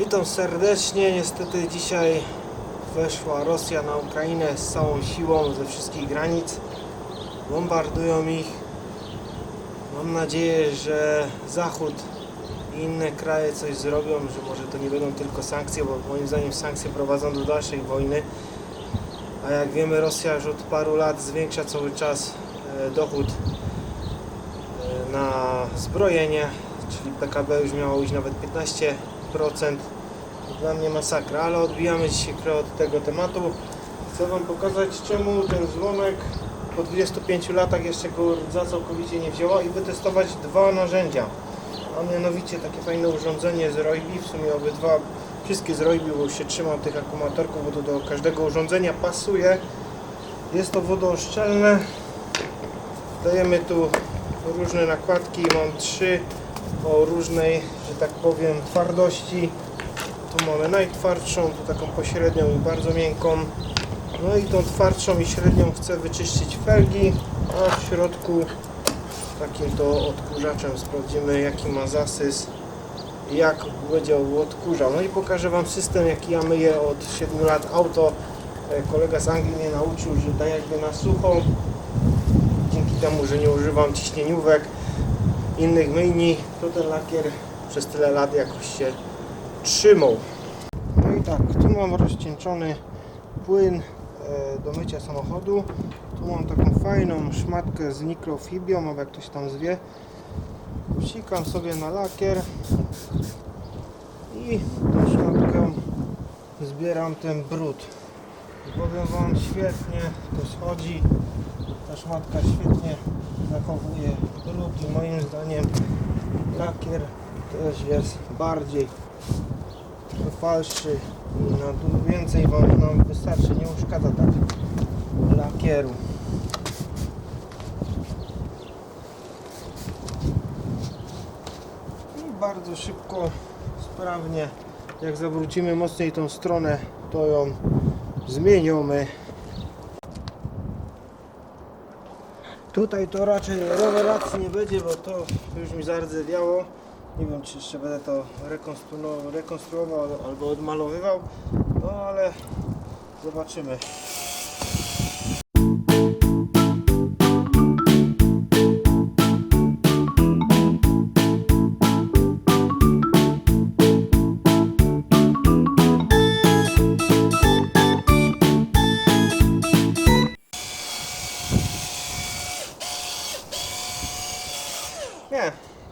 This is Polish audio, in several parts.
Witam serdecznie. Niestety dzisiaj weszła Rosja na Ukrainę z całą siłą ze wszystkich granic. Bombardują ich. Mam nadzieję, że Zachód i inne kraje coś zrobią, że może to nie będą tylko sankcje, bo moim zdaniem sankcje prowadzą do dalszej wojny. A jak wiemy, Rosja już od paru lat zwiększa cały czas e, dochód e, na zbrojenie, czyli PKB już miało iść nawet 15%. Dla mnie masakra, ale odbijamy dzisiaj trochę od tego tematu. Chcę Wam pokazać czemu ten złomek po 25 latach jeszcze go rdza całkowicie nie wzięła i wytestować dwa narzędzia. A mianowicie takie fajne urządzenie z Roibi, w sumie obydwa, wszystkie z Roibi, bo się trzymam tych akumulatorków, bo to do każdego urządzenia pasuje. Jest to wodooszczelne. Dajemy tu różne nakładki, mam trzy o różnej, że tak powiem, twardości. Tu mamy najtwardszą, tu taką pośrednią i bardzo miękką. No i tą twardszą i średnią chcę wyczyścić felgi, a w środku takim to odkurzaczem sprawdzimy jaki ma zasys jak będzie odkurzał. No i pokażę Wam system jaki ja myję od 7 lat auto. E, Kolega z Anglii mnie nauczył, że da jakby na sucho. Dzięki temu, że nie używam ciśnieniówek innych myjni, to ten lakier przez tyle lat jakoś się trzymał. No i tak, tu mam rozcieńczony płyn e, do mycia samochodu. Tu mam taką fajną szmatkę z mikrofibią, albo jak ktoś tam zwie. Wsikam sobie na lakier i tą szmatką zbieram ten brud. Powiem Wam, świetnie to schodzi. Ta szmatka świetnie zachowuje brud i moim zdaniem lakier też jest bardziej falszy i na więcej wam nam wystarczy, nie uszkadza tak lakieru. I bardzo szybko, sprawnie, jak zawrócimy mocniej tą stronę, to ją zmieniamy. Tutaj to raczej rewelacji nie będzie, bo to już mi zardzewiało. Nie wiem, czy jeszcze będę to rekonstruował, rekonstruował albo odmalowywał, no ale zobaczymy.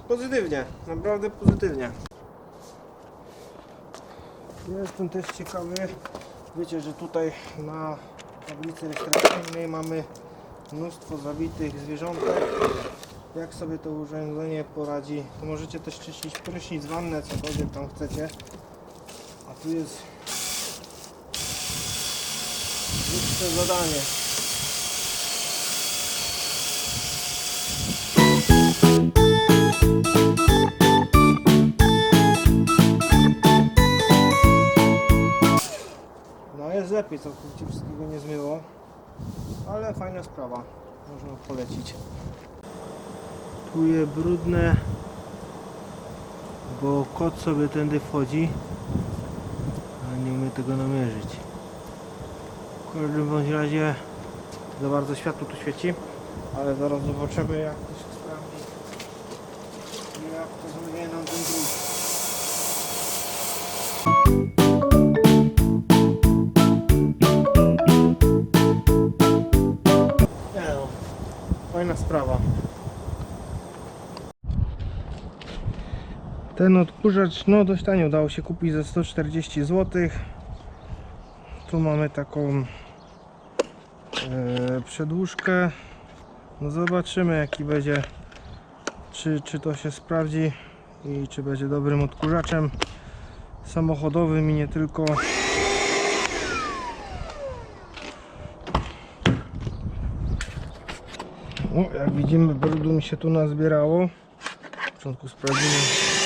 Pozytywnie, naprawdę pozytywnie. Jestem też ciekawy, wiecie, że tutaj na tablicy rejestracyjnej mamy mnóstwo zabitych zwierzątek. Jak sobie to urządzenie poradzi, to możecie też czyścić prysznic, wannę, cokolwiek tam chcecie. A tu jest jeszcze zadanie. Lepiej, całkowicie wszystkiego nie zmyło. Ale fajna sprawa. Można polecić. Tu jest brudne, bo kot sobie tędy wchodzi, a nie umie tego namierzyć. W każdym bądź razie za bardzo światło tu świeci, ale zaraz zobaczymy jak to się sprawdzi jak to zmyje nam ten fajna sprawa. Ten odkurzacz, no dość tanio udało się kupić za 140 zł. Tu mamy taką e, przedłużkę. No zobaczymy jaki będzie, czy, czy to się sprawdzi i czy będzie dobrym odkurzaczem samochodowym i nie tylko. Jak widzimy, brudu mi się tu nazbierało. W początku sprawdzimy.